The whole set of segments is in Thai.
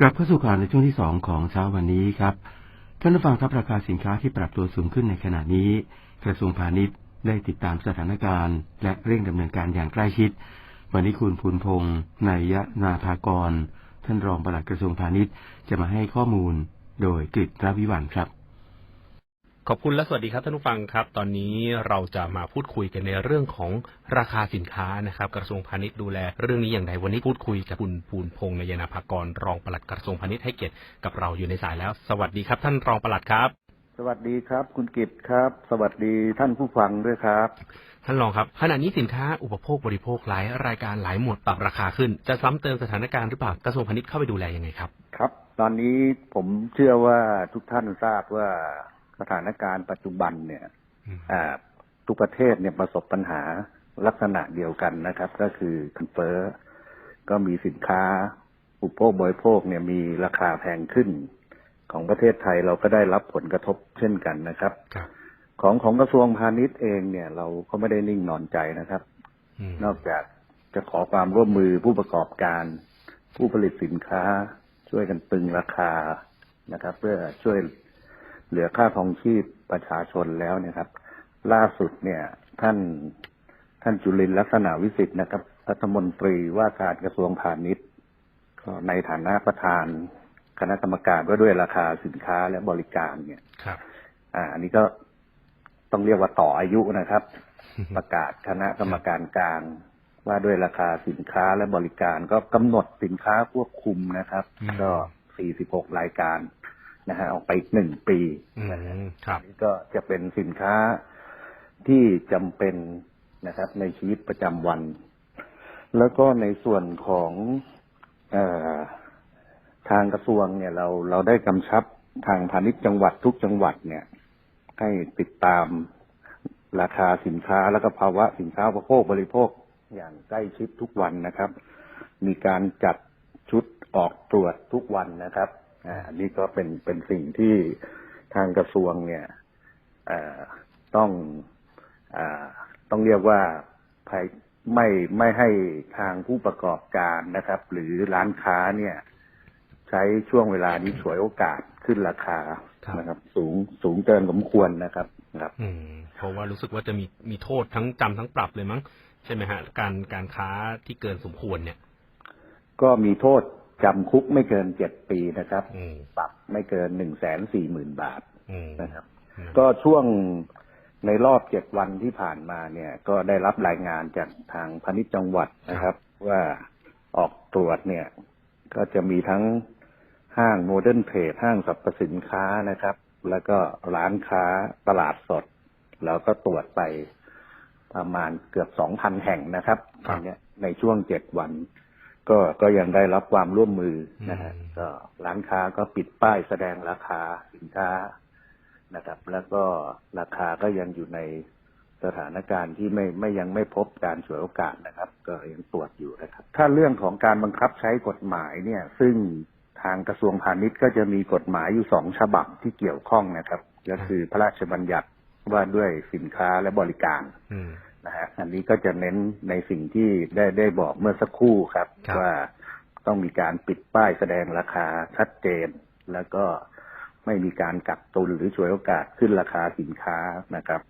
กลับเข้าสู่ข่าวในช่วงที่สองของเช้าวันนี้ครับ ท่านผู้ฟังครับราคาสินค้าที่ปรับตัวสูงขึ้นในขณะนี้ กระทรวงพาณิชย์ได้ติดตามสถานการณ์ และเร่งดำเนินการอย่างใกล้ชิด วันนี้คุณภูนพงศ์นายนาภากร ท่านรองปลัดกระทรวงพาณิชย์จะมาให้ข้อมูลโดยกฤษรวิวันครับ ขอบคุณและสวัสดีครับท่านผู้ฟังครับ ตอนนี้เราจะมาพูดคุยกันในเรื่องของราคาสินค้านะครับกระทรวงพาณิชย์ดูแล เรื่องนี้อย่างไรวันนี้พูดคุยกับคุณภูนพงศ์นายนาภากรรองปลัดกระทรวงพาณิชย์ให้เกียรติกับเราอยู่ในสายแล้ว สวัสดีครับ ท่านรองปลัดครับ สวัสดีครับ คุณกิตครับ สวัสดีท่านผู้ฟังด้วยครับ ท่านรองครับขณะนี้สินค้าอุปโภคบริโภคหลายรายการหลายหมวดปรับราคาขึ้น จะซ้ำเติมสถานการณ์หรือเปล่ากระทรวงพาณิชย์เข้าไปดูแลยังไงครับครับ ตอนนี้ผมเชื่อว่าทุกท่านทราบว่า สถานการณ์ปัจจุบันเนี่ยอืมอ่าทุกประเทศเนี่ยประสบปัญหาลักษณะเดียวกันนะครับ ก็คือคันเฟ้อก็มีสินค้าอุปโภคบริโภคเนี่ยมีราคาแพงขึ้น ของประเทศไทยเราก็ได้รับผลกระทบเช่นกันนะครับครับของของกระทรวงพาณิชย์เองเนี่ย เราก็ไม่ได้นิ่งนอนใจนะครับอืมนอกจากจะขอความร่วมมือผู้ประกอบการ ผู้ผลิตสินค้า ช่วยกันตึงราคานะครับ เพื่อช่วย เหลือค่าทองชีพประชาชนแล้วเนะครับ ล่าสุดเนี่ย ท่านท่านจุลินทร์ลักษณะวิสิทธิ์นะครับรัฐมนตรีว่าการกระทรวงพาณิชย์ก็ในฐานะประธาน คณะกรรมการว่าด้วยราคาสินค้าและบริการเนี่ยครับ อ่า อันนี้ก็ต้องเรียกว่าต่ออายุนะครับ ประกาศคณะกรรมการกลางว่าด้วยราคาสินค้าและบริการก็กำหนดสินค้าควบคุมนะครับอืมก็ 46 รายการ นะฮะออกไปอีกหนึ่งปีอืนะฮะมครับนี่ก็จะเป็นสินค้าที่จำเป็นนะครับ ในชีวิตประจำวัน แล้วก็ในส่วนของเออทางกระทรวงเนี่ย เราเราได้กำชับทางพาณิชย์จังหวัดทุกจังหวัดเนี่ย ให้ติดตามราคาสินค้าแล้วก็ภาวะสินค้าอุปโภคบริโภคอย่างใกล้ชิดทุกวันนะครับ มีการจัดชุดออกตรวจทุกวันนะครับ อ่าอันนี้ก็เป็นเป็นสิ่งที่ทางกระทรวงเนี่ยเอ่อต้องอาต้องเรียกว่าภายไม่ไม่ให้ทางผู้ประกอบการนะครับ หรือร้านค้าเนี่ย ใช้ช่วงเวลานี้ฉวยโอกาสขึ้นราคาครับนะครับ สูงสูงเกินสมควรนะครับครับอืมเพราะว่ารู้สึกว่าจะมีมีโทษทั้งจำทั้งปรับเลยมั้ง ใช่ไหมฮะ การการค้าที่เกินสมควรเนี่ย ก็มีโทษ จำคุกไม่เกินเจ็ดปีนะครับอืมปรับไม่เกินหนึ่งแสนสี่หมื่นบาทอืมนะครับอืมก็ช่วงในรอบเจ็ดวันที่ผ่านมาเนี่ย ก็ได้รับรายงานจากทางพาณิชย์จังหวัดนะครับ ว่าออกตรวจเนี่ย ก็จะมีทั้งห้างโมเดิร์นเทรดห้างสรรพสินค้านะครับ แล้วก็ร้านค้าตลาดสด แล้วก็ตรวจไปประมาณเกือบสองพันแห่งนะครับครับอันเนี้ยในช่วงเจ็ดวัน ก็ก็ยังได้รับความร่วมมือนะฮะอืมก็ร้านค้าก็ปิดป้ายแสดงราคาสินค้านะครับ แล้วก็ราคาก็ยังอยู่ในสถานการณ์ที่ไม่ไม่ยังไม่พบการฉวยโอกาสนะครับ ก็ยังตรวจอยู่นะครับ ถ้าเรื่องของการบังคับใช้กฎหมายเนี่ย ซึ่งทางกระทรวงพาณิชย์ก็จะมีกฎหมายอยู่สองฉบับที่เกี่ยวข้องนะครับ ก็คือพระราชบัญญัติว่าด้วยสินค้าและบริการอืม นะฮะอันนี้ก็จะเน้นในสิ่งที่ได้ได้บอกเมื่อสักครู่ครับครับว่าต้องมีการปิดป้ายแสดงราคาชัดเจน แล้วก็ไม่มีการกักตุนหรือฉวยโอกาสขึ้นราคาสินค้านะครับ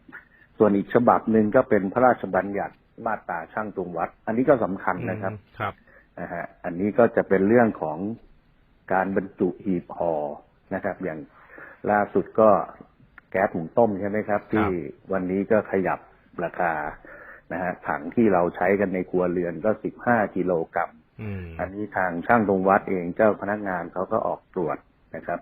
ส่วนอีกฉบับหนึ่งก็เป็นพระราชบัญญัติมาตราช่างตวงวัด อันนี้ก็สำคัญนะครับอืมครับนะฮะอันนี้ก็จะเป็นเรื่องของการบรรจุหีบห่อนะครับ อย่างล่าสุดก็แก๊สหุงต้มใช่ไหมครับ ที่วันนี้ก็ขยับ ราคานะฮะถังที่เราใช้กันในครัวเรือนก็สิบห้ากิโลกรัมอืมอันนี้ทางช่างตรงวัดเองเจ้าพนักงานเขาก็ออกตรวจนะครับ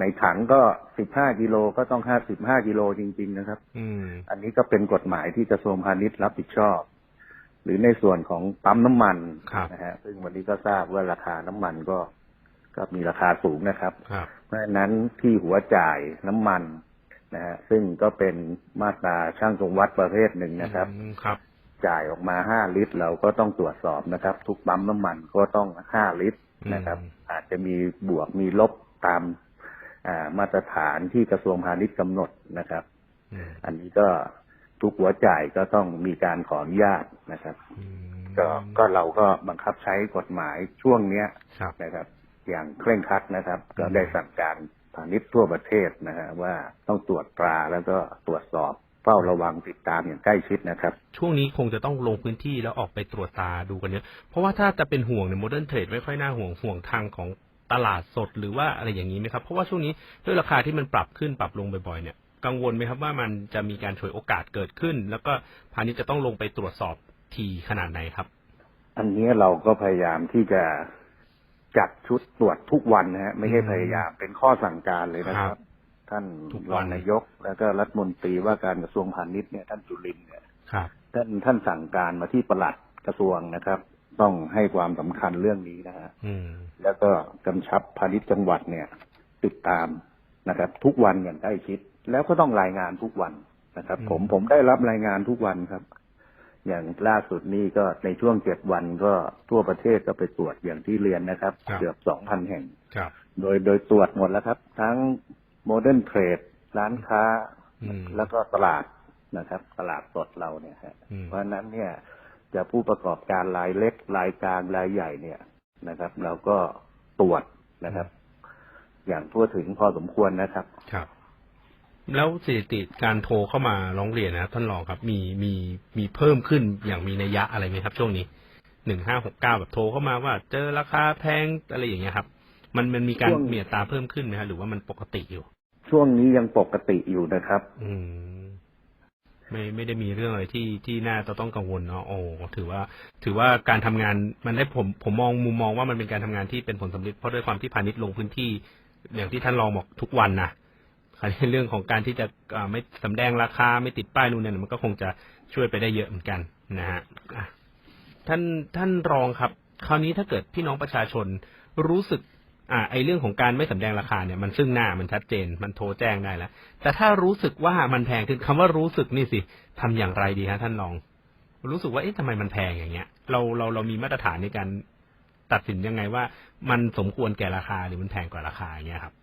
ในถังก็สิบห้ากิโลก็ต้องห้าสิบห้ากิโลจริง ๆ นะครับอืมอันนี้ก็เป็นกฎหมายที่กระทรวงพาณิชย์รับผิดชอบ หรือในส่วนของปั๊มน้ำมันครับนะฮะซึ่งวันนี้ก็ทราบว่าราคาน้ำมันก็ก็มีราคาสูงนะครับครับเพราะฉะนั้นที่หัวจ่ายน้ำมัน นะฮะซึ่งก็เป็นมาตราช่างทรงวัดประเภทหนึ่งนะครับอืมครับ จ่ายออกมาห้าลิตร เราก็ต้องตรวจสอบนะครับ ทุกปั๊มน้ำมันก็ต้องห้าลิตรนะครับอืมอาจจะมีบวกมีลบตามอ่ามาตรฐานที่กระทรวงพาณิชย์กำหนดนะครับอืมอันนี้ก็ทุกหัวจ่ายก็ต้องมีการขออนุญาตนะครับอืมก็ก็เราก็บังคับใช้กฎหมายช่วงเนี้ยครับนะครับ อย่างเคร่งครัดนะครับ ก็ได้สั่งการ พาณิชย์ทั่วประเทศนะฮะว่าต้องตรวจตราแล้วก็ตรวจสอบเฝ้าระวังติดตามอย่างใกล้ชิดนะครับ ช่วงนี้คงจะต้องลงพื้นที่แล้วออกไปตรวจตาดูกันเยอะเพราะว่าถ้าจะเป็นห่วงเนี่ยโมเดิร์นเทรดไม่ค่อยน่าห่วงห่วงทางของตลาดสดหรือว่าอะไรอย่างนี้ไหมครับ เพราะว่าช่วงนี้ด้วยราคาที่มันปรับขึ้นปรับลงบ่อยๆเนี่ยกังวลไหมครับว่ามันจะมีการฉวยโอกาสเกิดขึ้น แล้วก็พาณิชย์จะต้องลงไปตรวจสอบทีขนาดไหนครับ อันนี้เราก็พยายามที่จะ จัดชุดตรวจทุกวันนะฮะไม่ใช่พยายามเป็นข้อสั่งการเลยนะคครัรับบท่านทุกรวัอนงนายก แล้วก็รัฐมนตรีว่าการกระทรวงพาณิชย์เนี่ยท่านจุลินทร์เนี่ยครับท่านท่านสั่งการมาที่ปลัดกระทรวงนะครับ ต้องให้ความสำคัญเรื่องนี้นะฮะอืมแล้วก็กำชับพาณิชย์จังหวัดเนี่ย ติดตามนะครับ ทุกวันอย่างใกล้ชิด แล้วก็ต้องรายงานทุกวันนะครับ ผมผมได้รับรายงานทุกวันครับ อย่างล่าสุดนี่ก็ในช่วงเจ็ดวันก็ทั่วประเทศก็ไปตรวจอย่างที่เรียนนะครับครับเกือบสองพันแห่งครับโดยโดยตรวจหมดแล้วครับ ทั้งโมเดิร์นเทรดร้านค้าอืมแล้วก็ตลาดนะครับ ตลาดสดเราเนี่ยฮะอืมเพราะฉะนั้นเนี่ยจะผู้ประกอบการรายเล็กรายกลางรายใหญ่เนี่ยนะครับเราก็ตรวจนะครับ อย่างทั่วถึงพอสมควรนะครับ ครับ แล้วสถิติการโทรเข้ามาร้องเรียนนะครับท่านรองครับ มีมีมีเพิ่มขึ้นอย่างมีนัยยะอะไรไหมครับ ช่วงนี้หนึ่งห้าหกเก้าแบบโทรเข้ามาว่า เจอราคาแพงอะไรอย่างเงี้ยครับ มันมันมีการช่วงมีอัตราเพิ่มขึ้นไหมครับหรือว่ามันปกติอยู่ ช่วงนี้ยังปกติอยู่นะครับ อืมไม่ไม่ได้มีเรื่องอะไรที่ที่น่าจะต้องกังวลเนาะโอ้ถือว่า ถือว่าการทำงานมันได้ผมผมมองมุมมองว่ามันเป็นการทำงานที่เป็นผลสำเร็จเพราะด้วยความที่พาณิชย์ลงพื้นที่ อย่างที่ท่านรองบอกทุกวันนะ คราวนี้เรื่องของการที่จะไม่สำแดงราคาไม่ติดป้ายนู่นนี่มันก็คงจะช่วยไปได้เยอะเหมือนกันนะฮะท่านท่านรองครับ คราวนี้ถ้าเกิดพี่น้องประชาชนรู้สึกอ่าไอเรื่องของการไม่สำแดงราคาเนี่ยมันซึ่งหน้ามันชัดเจน มันโทรแจ้งได้แล้ว แต่ถ้ารู้สึกว่ามันแพงขึ้นคำว่ารู้สึกนี่สิทำอย่างไรดีฮะท่านรอง รู้สึกว่าเอ๊ะทำไมมันแพงอย่างเงี้ย เราเราเรามีมาตรฐานในการตัดสินยังไงว่า มันสมควรแก่ราคาหรือมันแพงกว่าราคาอย่างเงี้ยครับ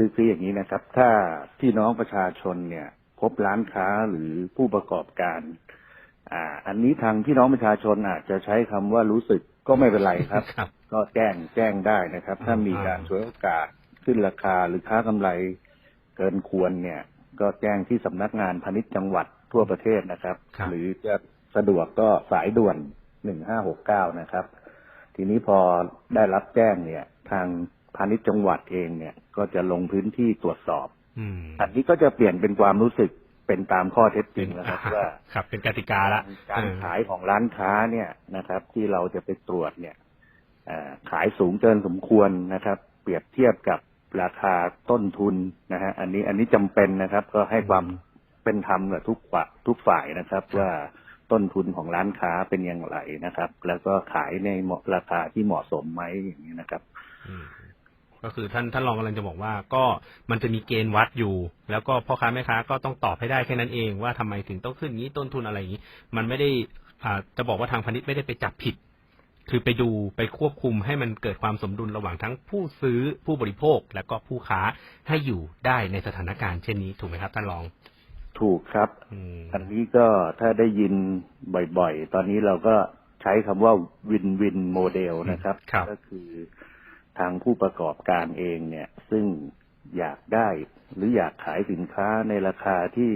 คือคืออย่างนี้นะครับ ถ้าพี่น้องประชาชนเนี่ย พบร้านค้าหรือผู้ประกอบการ อ่า อันนี้ทางพี่น้องประชาชนอาจจะใช้คำว่ารู้สึกก็ไม่เป็นไรครับครับ ก็แจ้งแจ้งได้นะครับ ถ้ามีการฉวยโอกาสขึ้นราคาหรือค้ากำไรเกินควรเนี่ย ก็แจ้งที่สำนักงานพาณิชย์จังหวัดทั่วประเทศนะครับครับหรือจะสะดวกก็สายด่วนหนึ่งห้าหกเก้านะครับ ทีนี้พอได้รับแจ้งเนี่ย ทาง พาณิชย์จังหวัดเองเนี่ย ก็จะลงพื้นที่ตรวจสอบอืมอันนี้ก็จะเปลี่ยนเป็นความรู้สึกเป็นตามข้อเท็จจริงนะครับว่าครับ เป็นกติกาละการขายของร้านค้าเนี่ยนะครับ ที่เราจะไปตรวจเนี่ยเอ่อขายสูงเกินสมควรนะครับ เปรียบเทียบกับราคาต้นทุนนะฮะอันนี้อันนี้จำเป็นนะครับ ก็ให้ความเป็นธรรมกับทุกฝ่ายทุกฝ่ายนะครับ ว่าต้นทุนของร้านค้าเป็นอย่างไรนะครับ แล้วก็ขายในเหมาะราคาที่เหมาะสมไหมอย่างนี้นะครับอืม ก็คือท่านท่านรองกำลังจะบอกว่าก็มันจะมีเกณฑ์วัดอยู่ แล้วก็พ่อค้าแม่ค้าก็ต้องตอบให้ได้แค่นั้นเองว่าทำไมถึงต้องขึ้นนี้ต้นทุนอะไรอย่างนี้ มันไม่ได้อ่าจะบอกว่าทางพาณิชย์ไม่ได้ไปจับผิด คือไปดูไปควบคุมให้มันเกิดความสมดุลระหว่างทั้งผู้ซื้อผู้บริโภค และก็ผู้ค้าให้อยู่ได้ในสถานการณ์เช่นนี้ถูกไหมครับท่านรองถูกครับอืมอันนี้ก็ถ้าได้ยินบ่อยๆ ตอนนี้เราก็ใช้คำว่าวินวินโมเดลนะครับครับก็คือ ทางผู้ประกอบการเองเนี่ย ซึ่งอยากได้หรืออยากขายสินค้าในราคาที่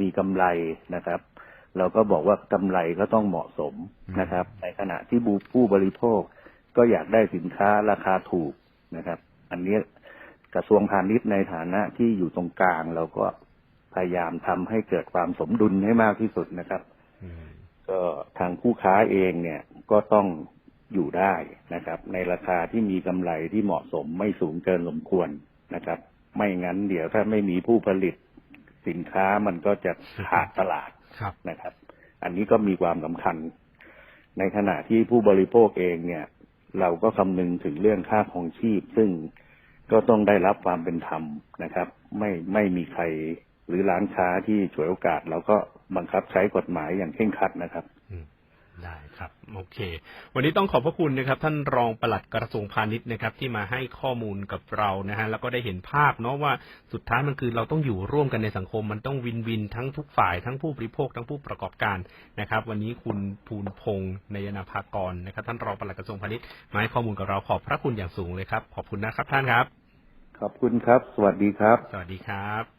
มีกำไรนะครับ เราก็บอกว่ากำไรก็ต้องเหมาะสมนะครับ ในขณะที่บูผู้บริโภคก็อยากได้สินค้าราคาถูกนะครับ อันนี้กระทรวงพาณิชย์ในฐานะที่อยู่ตรงกลางเราก็พยายามทำให้เกิดความสมดุลให้มากที่สุดนะครับอืมก็ทางผู้ค้าเองเนี่ยก็ต้อง อยู่ได้นะครับ ในราคาที่มีกำไรที่เหมาะสมไม่สูงเกินสมควรนะครับ ไม่งั้นเดี๋ยวถ้าไม่มีผู้ผลิตสินค้ามันก็จะขาดตลาดครับนะครับ อันนี้ก็มีความสำคัญ ในขณะที่ผู้บริโภคเองเนี่ย เราก็คำนึงถึงเรื่องค่าของชีพ ซึ่งก็ต้องได้รับความเป็นธรรมนะครับ ไม่ไม่มีใครหรือร้านค้าที่ฉวยโอกาสเราก็บังคับใช้กฎหมายอย่างเคร่งครัดนะครับอืม ได้ครับโอเค วันนี้ต้องขอบพระคุณนะครับ ท่านรองปลัดกระทรวงพาณิชย์นะครับ ที่มาให้ข้อมูลกับเรานะฮะแล้วก็ได้เห็นภาพเนาะว่าสุดท้ายมันคือเราต้องอยู่ร่วมกันในสังคม มันต้องวินวินทั้งทุกฝ่ายทั้งผู้บริโภคทั้งผู้ประกอบการนะครับ วันนี้คุณภูนพงศ์นายนาภากรนะครับ ท่านรองปลัดกระทรวงพาณิชย์มาให้ข้อมูลกับเราขอบพระคุณอย่างสูงเลยครับ ขอบคุณนะครับท่านครับ ขอบคุณครับ สวัสดีครับ สวัสดีครับ